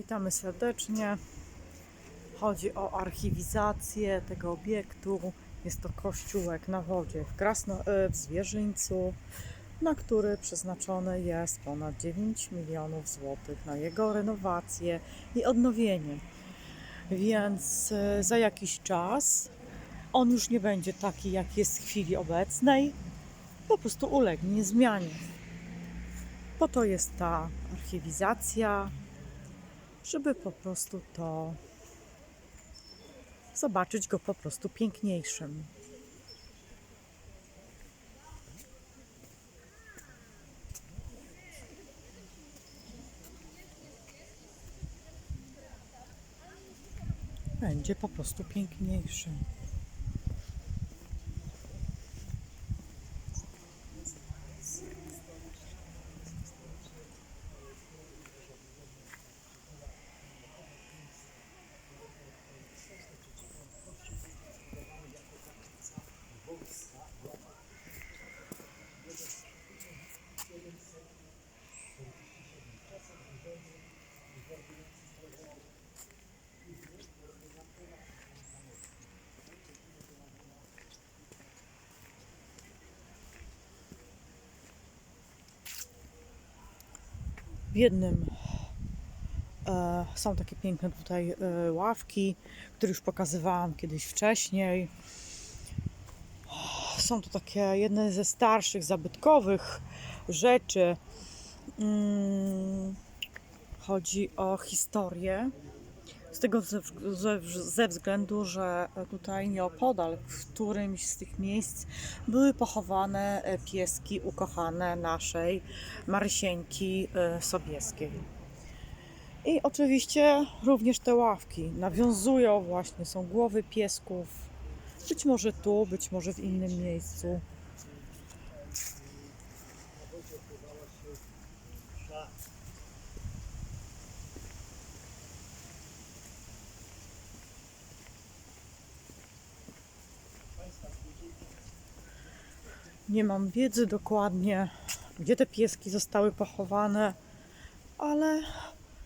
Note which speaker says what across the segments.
Speaker 1: Witamy serdecznie. Chodzi o archiwizację tego obiektu. Jest to kościółek na wodzie w, Krasno, e, w Zwierzyńcu, na który przeznaczone jest ponad 9 milionów złotych na jego renowację i odnowienie. Więc e, za jakiś czas on już nie będzie taki, jak jest w chwili obecnej, po prostu ulegnie zmianie. Po to jest ta archiwizacja, żeby po prostu to zobaczyć go po prostu piękniejszym. Będzie po prostu piękniejszy. W jednym e, są takie piękne tutaj e, ławki, które już pokazywałam kiedyś wcześniej. Są to takie jedne ze starszych, zabytkowych rzeczy. Mm, chodzi o historię. Z tego ze, ze, ze względu, że tutaj nieopodal, w którymś z tych miejsc były pochowane e, pieski ukochane naszej Marysieńki e, Sobieskiej. I oczywiście również te ławki nawiązują właśnie, są głowy piesków. Być może tu, być może w innym miejscu. Nie mam wiedzy dokładnie, gdzie te pieski zostały pochowane, ale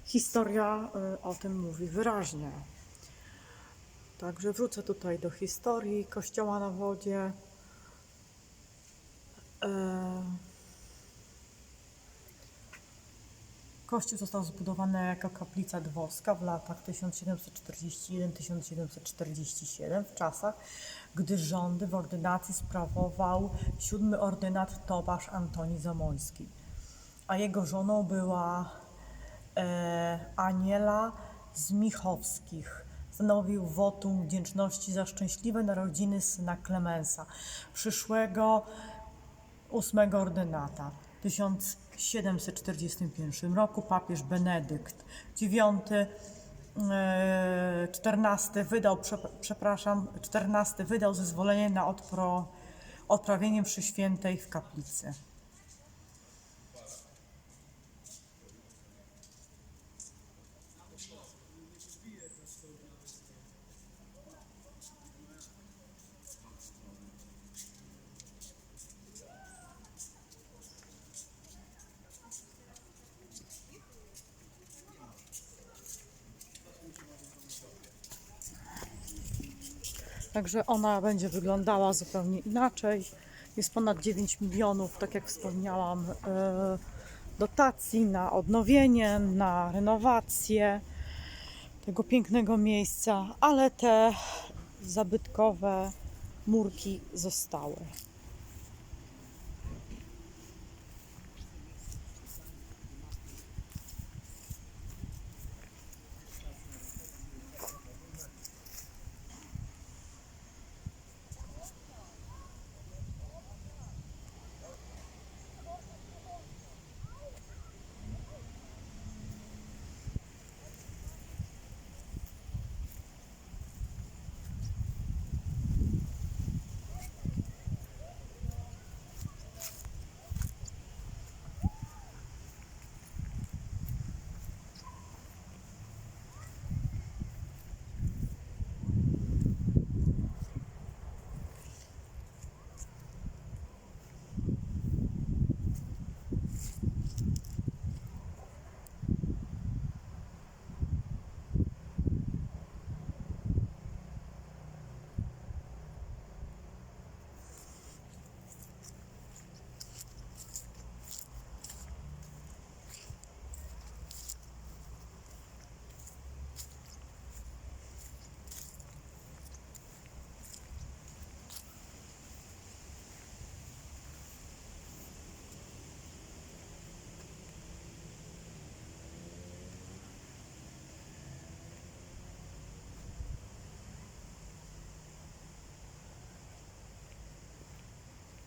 Speaker 1: historia y, o tym mówi wyraźnie. Także wrócę tutaj do historii kościoła na wodzie. E, Kościół został zbudowany jako kaplica dworska w latach 1741-1747, w czasach, gdy rządy w ordynacji sprawował siódmy ordynat Tomasz Antoni Zamoyski, a jego żoną była e, Aniela z Michowskich. Stanowił wotum wdzięczności za szczęśliwe narodziny syna Klemensa, przyszłego ósmego ordynata. W 1741 roku papież Benedykt IX e, XIV wydał, przep- przepraszam, XIV wydał zezwolenie na odpro, odprawienie mszy świętej w kaplicy. Także ona będzie wyglądała zupełnie inaczej. Jest ponad 9 milionów, tak jak wspomniałam, e, dotacji na odnowienie, na renowację tego pięknego miejsca, ale te zabytkowe murki zostały.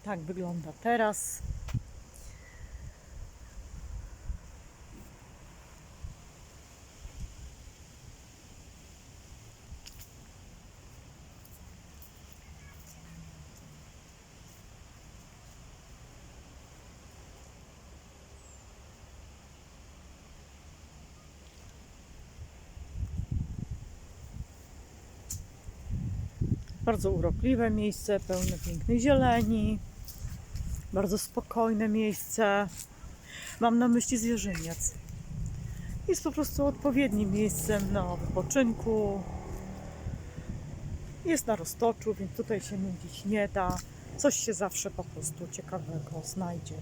Speaker 1: Tak wygląda teraz. Bardzo urokliwe miejsce, pełne pięknej zieleni. Bardzo spokojne miejsce. Mam na myśli zwierzyniec. Jest po prostu odpowiednim miejscem na wypoczynku. Jest na roztoczu, więc tutaj się nudzić nie da. Coś się zawsze po prostu ciekawego znajdzie.